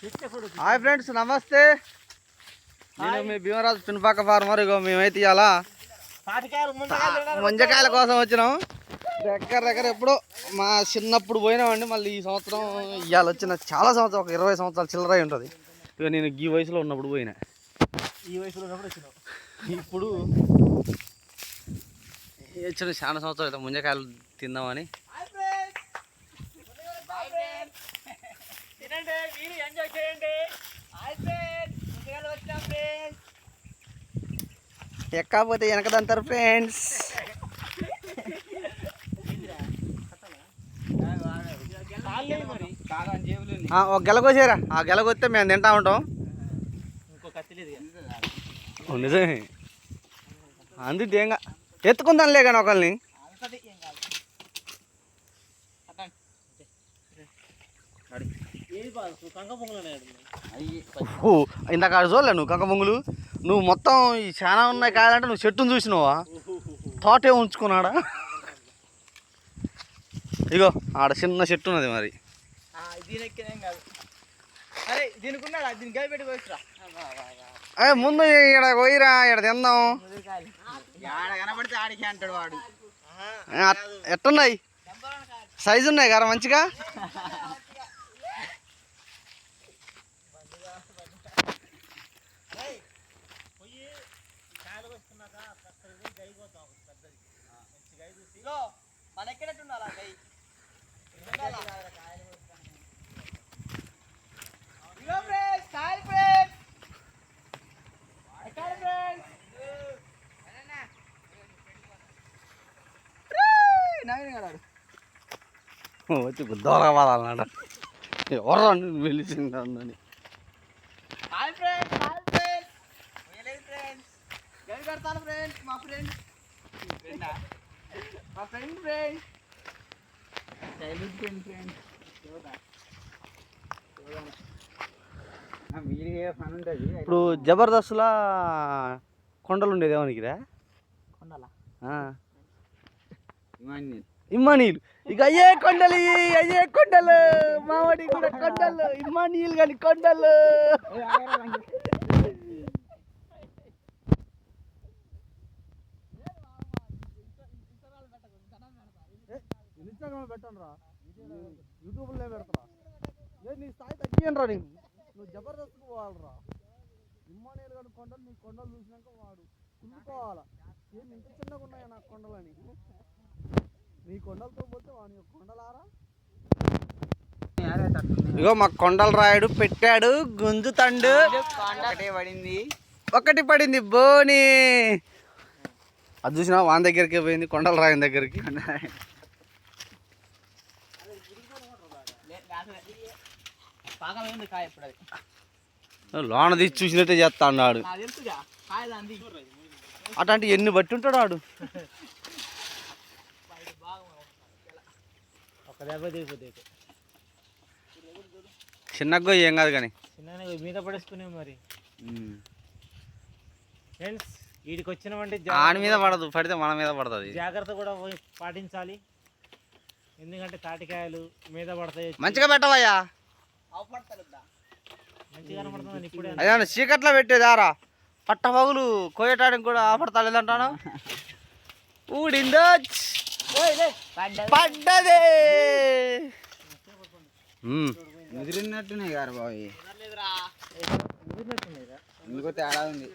Hi friends నమస్తే. నేను మీ భీమరాజు పిన్పాక ఫార్మర్ ఇగో మేమైతే తినడానికి ముంజకాయల కోసం వచ్చినాం. దగ్గర దగ్గర ఎప్పుడో మా చిన్నప్పుడు పోయినామండి మళ్ళీ ఈ సంవత్సరం ఇవాళ వచ్చిన చాలా సంవత్సరం ఒక ఇరవై సంవత్సరాలు చిల్లర అయి ఉంటుంది. ఇక నేను ఈ వయసులో ఉన్నప్పుడు పోయినా. ఈ వయసులో ఉన్నప్పుడు వచ్చినావు. ఇప్పుడు వచ్చిన చాలా సంవత్సరాలు అయితే ముంజకాయలు తిందామని తినండి మీరు ఎంజాయ్ చేయండి హాయ్ ఫ్రెండ్స్ ముందుకాయలు వచ్చినాం ఫ్రెండ్స్ ఎక్కపోతే వెనకదంటారు ఫ్రెండ్స్. ఒక గెలకొచ్చారా ఆ గెలకొస్తే మేము తింటా ఉంటాం. నిజమే. అందుకు ఏంగా ఎత్తుకుందాంలే కానీ ఓ ఇందాక చూడలే నువ్వు కంక పొంగులు నువ్వు మొత్తం ఈ చాలా ఉన్నాయి కాయాలంటే నువ్వు చెట్టును చూసినావా? తోటే ఉంచుకున్నాడా? ఇగో ఆడ చిన్న చెట్టు ఉన్నది మరి. ముందు ఇక్కడ పోయిరా ఇక్కడ తిందాం. ఎట్టున్నాయి? సైజు ఉన్నాయి కదా మంచిగా? ఇగో మన ఎక్కినట్టున్నారా గై? ఇగో ఫ్రెండ్స్ కాయలు ఫ్రెండ్స్ ఎక్కడ ఫ్రెండ్స్ నవీన్ గారు వచ్చి దూరంగా ఎవరు వెళ్ళిందని hi friends hi friends friends గడి ఫ్రెండ్స్ మా ఫ్రెండ్? మా friend friend childhood friend friend మీడిగా పని ఉంటుంది. ఇప్పుడు జబర్దస్త్లా కొండలు ఉండేది ఏమనికిరా కొండాలా? ఇమ్మానీలు ఇక అయ్యే కొండలు అయ్యే కొండలు. మావాడి కూడా కొండలు. ఇమ్మానీలు కానీ కొండలు. రా యూట్యూబ్లో పెడతారా? ఏ నీ స్థాయి తగ్గియండి రా నీకు. నువ్వు జబర్దస్త్ పోవాలరా. ఇమ్మానీలు కానీ కొండలు నీ కొండలు చూసినాక వాడు కుళ్ళుకోవాలా ఏంది ఇంత చిన్నగా ఉన్నాయా నాకు కొండలని? నీ కొండలతో పోతే వాని కొండలారా? ఇగో మా కొండల రాయుడు పెట్టాడు గుంజుతండు పడింది. ఒకటి పడింది బోని. అది చూసినా వాని దగ్గరికి పోయింది కొండల రాయని దగ్గరికి పాకం ఉంది కాయ ఇప్పుడు అది లోన తీసి చూసినట్టే చేస్తా అన్నాడు. అట్లాంటి ఎన్ని బట్టి ఉంటాడు ఆడు? చిన్నగా ఏం కాదు కానీ. చిన్న మీద పడేసుకునే మరి. ఫ్రెండ్స్ వీడికి వచ్చినామంటే ఆడి మీద పడదు పడితే మన మీద పడుతుంది. జాగ్రత్త కూడా పోయి పాటించాలి. ఎందుకంటే తాటికాయలు మీద పడతాయి. మంచిగా పెట్టవయ్యా. మంచిగా కనపడుతుంది ఇప్పుడే. అదే చీకట్లో పెట్టేదారా పట్ట పగులు కోయటానికి కూడా ఆపడతాలేదంటాను? ఊడిందో? పడ్డదే. గారు బాబు. ఎందుకో తేడా ఉంది.